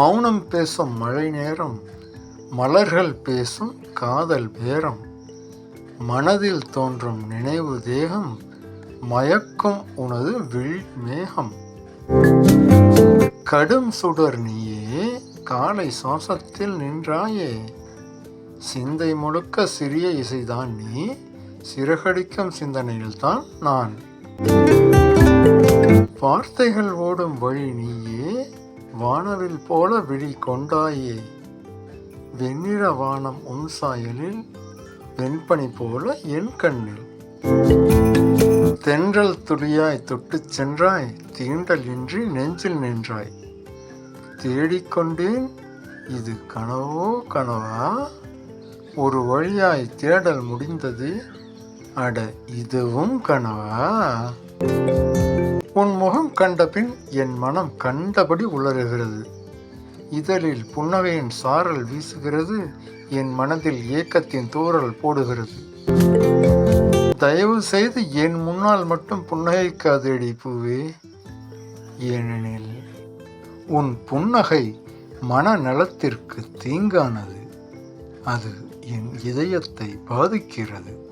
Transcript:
மௌனம் பேசும் மழை நேரம் மலர்கள் பேசும் காதல் பேரம். மனதில் தோன்றும் நினைவு தேகம் மயக்கும் உனது வில் மேகம். கடும் சுடர் நீயே காலை சுவாசத்தில் நின்றாயே. சிந்தை முழுக்க சிறிய இசைதான் நீ சிறகடிக்கும் சிந்தனையில்தான் நான். வார்த்தைகள் ஓடும் வழி நீயே வானவில் போல விழி கொண்டாயே. வெண்ணிற வானம் உன் சாயலில் வெண்பனி போல என் கண்ணில். தென்றல் துளியாய் தொட்டுச் சென்றாய் தீண்டல் இன்றி நெஞ்சில் நின்றாய். தேடிக்கொண்டேன் இது கனவோ கனவா? ஒரு வழியாய் தேடல் முடிந்தது அட இதுவும் கனவா? உன் முகம் கண்டபின் என் மனம் கண்டபடி உளறுகிறது இதழில் புன்னகையின் சாரல் வீசுகிறது என் மனதில் ஏக்கத்தின் தூறல் போடுகிறது. தயவு செய்து என் முன்னால் மட்டும் புன்னகைக்காதேடி பூவே. ஏனெனில் உன் புன்னகை மனநலத்திற்கு தீங்கானது. அது என் இதயத்தை பாதிக்கிறது.